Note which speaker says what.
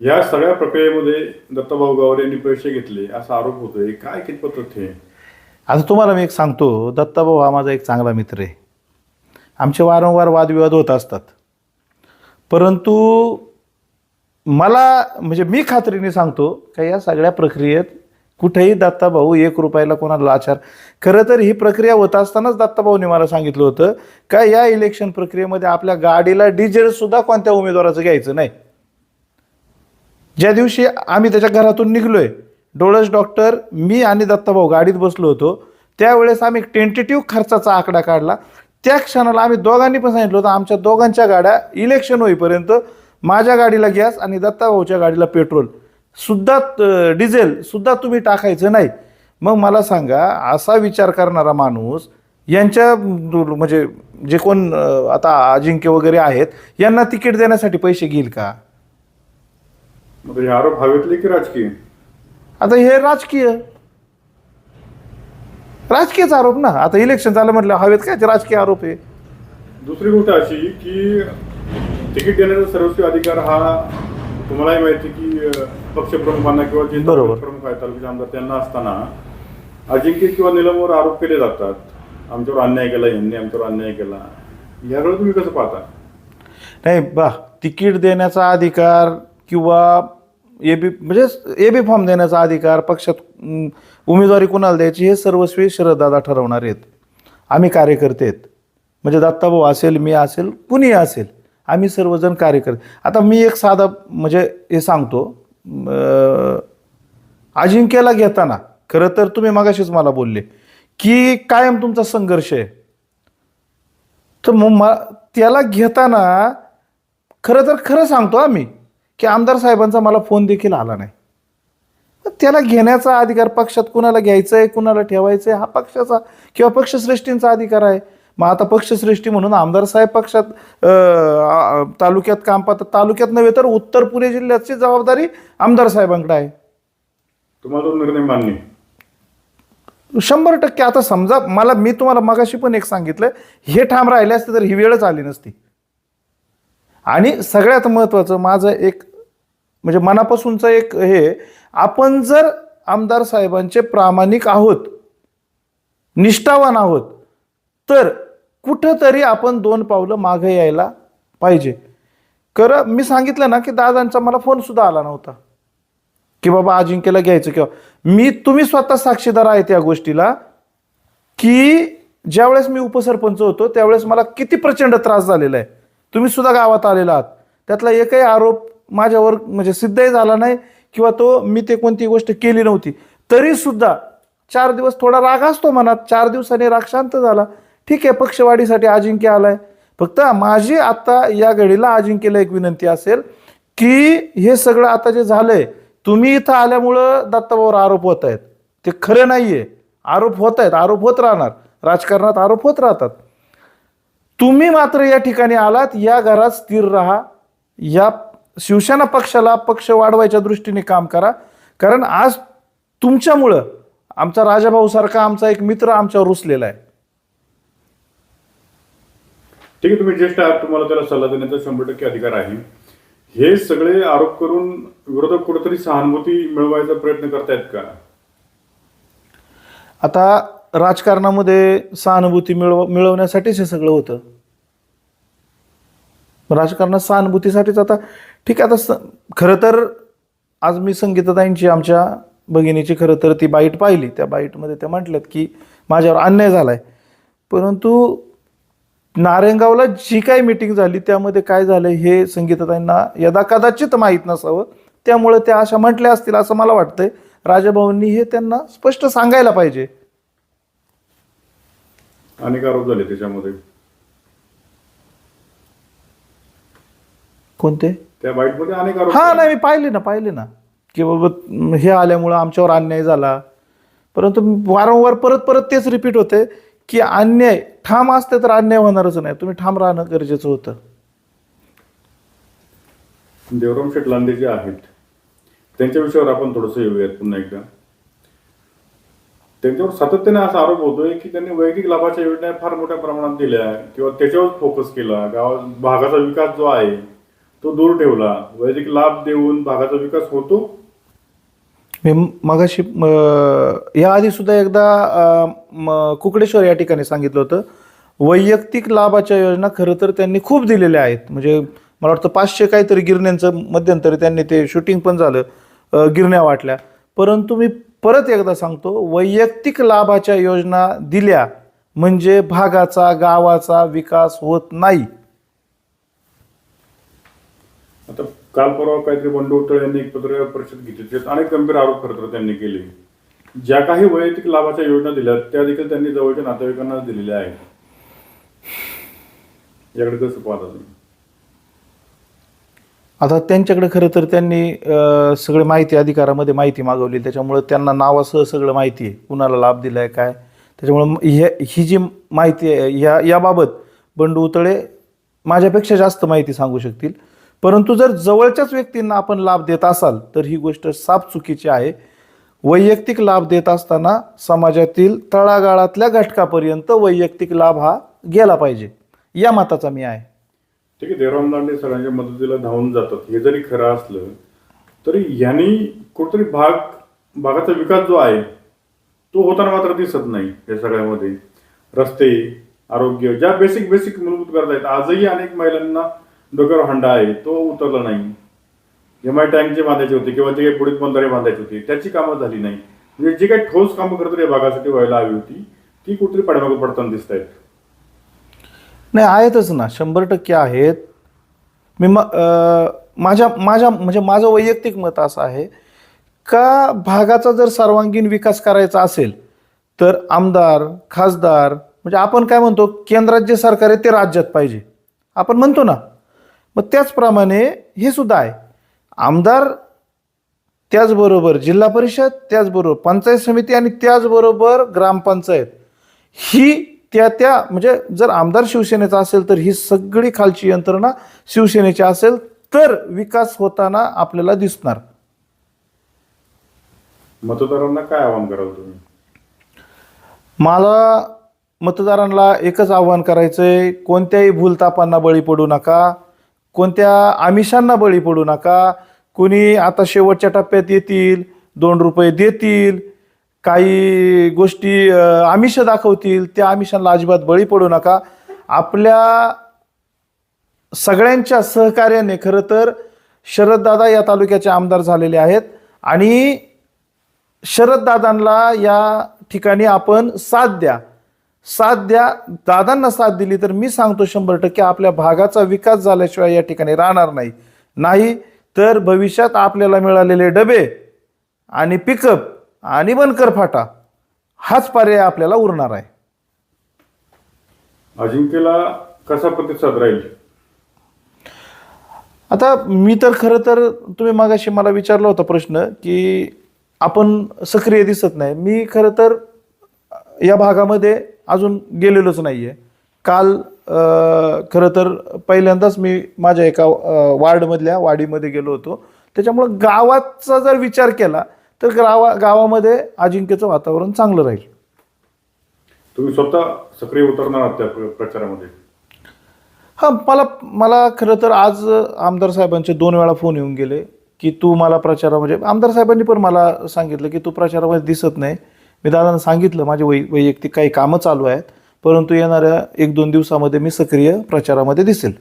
Speaker 1: या सगळ्या प्रक्रियेमध्ये दत्ताभाऊ गावरे यांनी पैसे घेतले असा आरोप होतोय. काय कितपत तथ्य
Speaker 2: आता तुम्हाला मी एक सांगतो दत्ताभाऊ हा माझा एक चांगला मित्र आहे. आमचे वारंवार वादविवाद होत असतात. परंतु मला म्हणजे मी खात्रीने सांगतो का या सगळ्या प्रक्रियेत कुठेही दत्ताभाऊ एक रुपयाला कोणाला लाचार खरं तर ही प्रक्रिया होत असतानाच दत्ताभाऊने मला सांगितलं होतं का या इलेक्शन प्रक्रियेमध्ये आपल्या गाडीला डिझेल सुद्धा कोणत्या उमेदवाराचं घ्यायचं नाही. ज्या दिवशी आम्ही त्याच्या घरातून निघलो आहे डोळस डॉक्टर मी आणि दत्ताभाऊ गाडीत बसलो होतो त्यावेळेस आम्ही टेंटेटिव्ह खर्चाचा आकडा काढला. त्या क्षणाला आम्ही दोघांनी पण सांगितलं होतं आमच्या दोघांच्या गाड्या इलेक्शन होईपर्यंत माझ्या गाडीला गॅस आणि दत्ताभाऊच्या गाडीला पेट्रोल. सुद्धा डिझेल सुद्धा तुम्ही टाकायचं नाही. मग मला सांगा असा विचार करणारा माणूस यांच्या म्हणजे जे कोण आता अजिंक्य वगैरे आहेत यांना तिकीट देण्यासाठी पैसे घेईल का?
Speaker 1: मग हे आरोप हवेतले की राजकीय?
Speaker 2: आता हे राजकीय. राजकीयच आरोप ना. आता इलेक्शन झालं म्हटलं हवेत काय ते राजकीय आरोप आहे?
Speaker 1: दुसरी गोष्ट अशी की तिकीट देण्याचा सर्वस्वी अधिकार हा तुम्हालाही माहिती की पक्षप्रमुखांना किंवा जे
Speaker 2: बरोबर.
Speaker 1: प्रमुख आहेत तालुक्याचे आमदार त्यांना असताना अजिंक्य किंवा निलमवर आरोप केले जातात. आमच्यावर अन्याय केला यांनी आमच्यावर अन्याय केला. याकडे तुम्ही कसं पाहता?
Speaker 2: नाही बा तिकीट देण्याचा अधिकार किंवा ए बी म्हणजे ए बी फॉर्म देण्याचा अधिकार पक्षात उमेदवारी कुणाला द्यायची हे सर्वस्वी शरददादा ठरवणार आहेत. आम्ही कार्यकर्ते आहेत. म्हणजे दत्ताभाऊ असेल मी असेल कुणीही असेल आम्ही सर्वजण कार्यकर्ते. आता मी एक साधा म्हणजे हे सांगतो अजिंक्यला घेताना खरं तर तुम्ही मगाशीच मला बोलले की कायम तुमचा संघर्ष आहे. तर मग मा त्याला घेताना खरं तर खरं सांगतो आम्ही की आमदार साहेबांचा मला फोन देखील आला नाही. त्याला घेण्याचा अधिकार पक्षात कुणाला घ्यायचं आहे कुणाला ठेवायचं आहे हा पक्षाचा किंवा पक्षश्रेष्ठींचा अधिकार आहे. मग आता पक्षश्रेष्ठी म्हणून आमदार साहेब पक्षात तालुक्यात काम पाहतात. तालुक्यात नव्हे तर उत्तर पुणे जिल्ह्याची जबाबदारी आमदार साहेबांकडे आहे.
Speaker 1: तुम्हाला निर्णय मान्य?
Speaker 2: शंभर टक्के. आता समजा मला मी तुम्हाला मगाशी पण एक सांगितलं हे ठाम राहिले असते तर ही वेळच आली नसती. आणि सगळ्यात महत्त्वाचं माझं एक म्हणजे मनापासूनचं एक हे आपण जर आमदार साहेबांचे प्रामाणिक आहोत निष्ठावान आहोत तर कुठंतरी आपण दोन पावलं मागे यायला पाहिजे. खरं मी सांगितलं ना की दादांचा मला फोनसुद्धा आला नव्हता. की बाबा अजिंक्यला घ्यायचं किंवा मी तुम्ही स्वतः साक्षीदार आहेत या गोष्टीला की ज्यावेळेस मी उपसरपंच होतो त्यावेळेस मला किती प्रचंड त्रास झालेला आहे. तुम्ही सुद्धा गावात आलेला आहात. त्यातला एकही आरोप माझ्यावर म्हणजे सिद्धही झाला नाही किंवा तो मी ते कोणती गोष्ट केली नव्हती. तरी सुद्धा चार दिवस थोडा राग असतो मनात. चार दिवसांनी राग शांत झाला. ठीक आहे पक्षवाढीसाठी अजिंक्य आलाय. फक्त माझी आता या घडीला अजिंक्यला एक विनंती असेल की हे सगळं आता जे झालंय तुम्ही इथं आल्यामुळं दत्ताभाऊवर आरोप होत आहेत. ते खरं नाहीये. आरोप होत आहेत. आरोप होत राहणार. राजकारणात आरोप होत राहतात. तुम्ही मात्र या ठिकाणी आलात. या घरात स्थिर राहा. या शिवसेना पक्षाला पक्ष वाढवायच्या दृष्टीने काम करा. कारण आज तुमच्यामुळं आमचा राजाभाऊ सारखा आमचा एक मित्र आमच्यावर रुसलेला आहे.
Speaker 1: ठीक आहे तुम्ही ज्येष्ठ आहात तुम्हाला त्याला सल्ला देण्याचा शंभर टक्के अधिकार आहे. हे सगळे आरोप करून विरोधक कुठेतरी सहानुभूती मिळवायचा प्रयत्न करतायत का?
Speaker 2: आता राजकारणामध्ये सहानुभूती मिळव मिळवण्यासाठीच हे सगळं होतं. राजकारणात सहानुभूतीसाठीच आता ठीक आहे आता स खरं तर आज मी संगीताताईंची आमच्या भगिनीची खरं तर ती बाईट पाहिली. त्या बाईटमध्ये त्या म्हटल्यात की माझ्यावर अन्याय झाला आहे परंतु नारायणगावला जी काही मिटिंग झाली त्यामध्ये काय झालं हे संगीताताईंना यदा कदाचित माहीत नसावं. त्यामुळे त्या अशा म्हटल्या असतील असं मला वाटतंय. राजाभाऊंनी हे त्यांना स्पष्ट सांगायला पाहिजे.
Speaker 1: अनेक आरोप झाले त्याच्यामध्ये.
Speaker 2: कोणते?
Speaker 1: त्या बाईटमध्ये अनेक आरोप
Speaker 2: हा नाही मी पाहिले ना पाहिले ना. की बाबा हे आल्यामुळं आमच्यावर अन्याय झाला. परंतु वारंवार परत परत तेच रिपीट होते की अन्याय ठाम असते तर अन्याय होणारच नाही. तुम्ही ठाम राहणं गरजेचं होतं.
Speaker 1: देवराम शेठ जे आहेत त्यांच्या विषयावर आपण थोडंसं येऊयात पुन्हा एकदा. त्यांच्यावर सातत्याने असा आरोप होतोय की त्यांनी वैयक्तिक लाभाच्या योजना फार मोठ्या प्रमाणात दिल्या किंवा त्याच्यावर फोकस केला. गावात भागाचा विकास जो आहे तो दूर ठेवला. वैदिक लाभ देऊन भागाचा विकास होतो.
Speaker 2: मी मगाशी याआधी सुद्धा एकदा कुकडेश्वर या ठिकाणी सांगितलं होतं. वैयक्तिक लाभाच्या योजना खरं तर त्यांनी खूप दिलेल्या आहेत. म्हणजे मला वाटतं पाचशे काहीतरी गिरण्यांचं मध्यंतरी त्यांनी ते शूटिंग पण झालं गिरण्या वाटल्या. परंतु मी परत एकदा सांगतो वैयक्तिक लाभाच्या योजना दिल्या म्हणजे भागाचा गावाचा विकास होत नाही
Speaker 1: आता काल परवा काहीतरी बंडू उतळ यांनी एक पत्रकार परिषद घेतली. त्यात अनेक गंभीर आरोप खरं तर त्यांनी केले. ज्या काही वैयक्तिक लाभाच्या योजना दिल्या त्या देखील त्यांनी जवळच्या नातेवाईकांना दिलेल्या आहेत. याकडे कसं पाहता तुम्ही?
Speaker 2: आता त्यांच्याकडे खरं तर त्यांनी सगळी सगळे माहिती अधिकारामध्ये माहिती मागवली. त्याच्यामुळे त्यांना नावासह सगळं माहिती आहे. कुणाला लाभ दिला आहे काय? त्याच्यामुळं हे ही जी माहिती आहे या याबाबत बंडू उतळे माझ्यापेक्षा जास्त माहिती सांगू शकतील. परंतु जर जवळच्याच व्यक्तींना आपण लाभ देत असाल तर ही गोष्ट साफ चुकीची आहे. वैयक्तिक लाभ देत असताना समाजातील तळागाळातल्या घटकापर्यंत वैयक्तिक लाभ हा गेला पाहिजे. या मताचा मी आहे.
Speaker 1: ठीक आहे देवराम दांडे सरांच्या मदतीला धावून जातात. हे जरी खरं असलं तरी यांनी कुठतरी भाग भागाचा विकास जो आहे तो होताना मात्र दिसत नाही या सगळ्यामध्ये. रस्ते आरोग्य ज्या बेसिक बेसिक मूलभूत गरजा आहेत आजही अनेक महिलांना डोक्यावर हंडा आहे तो उतरला नाही. एम आय टँक जे बांधायचे होते किंवा जे काही पुढील बंधारे बांधायचे होते त्याची कामं झाली नाही. म्हणजे जी काही ठोस कामं करत या भागासाठी व्हायला हवी होती ती कुठेतरी पाठीमागे पडताना दिसत आहेत.
Speaker 2: नाही आहेतच ना. शंभर टक्के आहेत. मी माझ्या माझ्या म्हणजे माझं वैयक्तिक मत असं आहे का भागाचा जर सर्वांगीण विकास करायचा असेल तर आमदार खासदार म्हणजे आपण काय म्हणतो केंद्रात जे सरकार आहे ते राज्यात पाहिजे. आपण म्हणतो ना मग त्याचप्रमाणे हे सुद्धा आहे. आमदार त्याचबरोबर जिल्हा परिषद त्याचबरोबर पंचायत समिती आणि त्याचबरोबर ग्रामपंचायत. ही त्या त्या म्हणजे जर आमदार शिवसेनेचा असेल तर ही सगळी खालची यंत्रणा शिवसेनेची असेल तर विकास होताना आपल्याला दिसणार.
Speaker 1: मतदारांना काय आवाहन कराल तुम्ही?
Speaker 2: मला मतदारांना एकच आव्हान करायचंय कोणत्याही भूलतापांना बळी पडू नका. कोणत्या आमिषांना बळी पडू नका. कुणी आता शेवटच्या टप्प्यात येतील दोन रुपये देतील काही गोष्टी आमिष दाखवतील त्या आमिषांना अजिबात बळी पडू नका. आपल्या सगळ्यांच्या सहकार्याने खरं तर शरददादा या तालुक्याचे आमदार झालेले आहेत आणि शरददादांना या ठिकाणी आपण साथ द्या. साथ द्या दादांना साथ दिली तर मी सांगतो शंभर टक्के आपल्या भागाचा विकास झाल्याशिवाय या ठिकाणी राहणार नाही. नाही तर भविष्यात आपल्याला मिळालेले डबे आणि पिकअप आणि बनकर फाटा हाच पर्याय आपल्याला उरणार आहे.
Speaker 1: अजिंक्यला कसा प्रतिसाद राहील?
Speaker 2: आता मी तर खरं तर तुम्ही मागाशी मला विचारला होता प्रश्न की आपण सक्रिय दिसत नाही. मी खरं तर या भागामध्ये अजून गेलेलोच नाही आहे काल खरं तर पहिल्यांदाच मी माझ्या एका वार्डमधल्या वाडीमध्ये गेलो होतो. त्याच्यामुळं गावाचा जर विचार केला तर गावा गावामध्ये अजिंक्यचं वातावरण चांगलं राहील.
Speaker 1: तुम्ही स्वतः सक्रिय उतरणार आहात त्या प्र- प्रचारामध्ये?
Speaker 2: हां मला मला खरं तर आज आमदार साहेबांचे दोन वेळा फोन येऊन गेले की तू मला प्रचारा म्हणजे आमदार साहेबांनी पण मला सांगितलं की तू प्रचारामध्ये दिसत नाही. मी दादांना सांगितलं माझे वै वैयक्तिक काही कामं चालू आहेत परंतु येणाऱ्या एक दोन दिवसामध्ये मी सक्रिय प्रचारामध्ये दिसेल.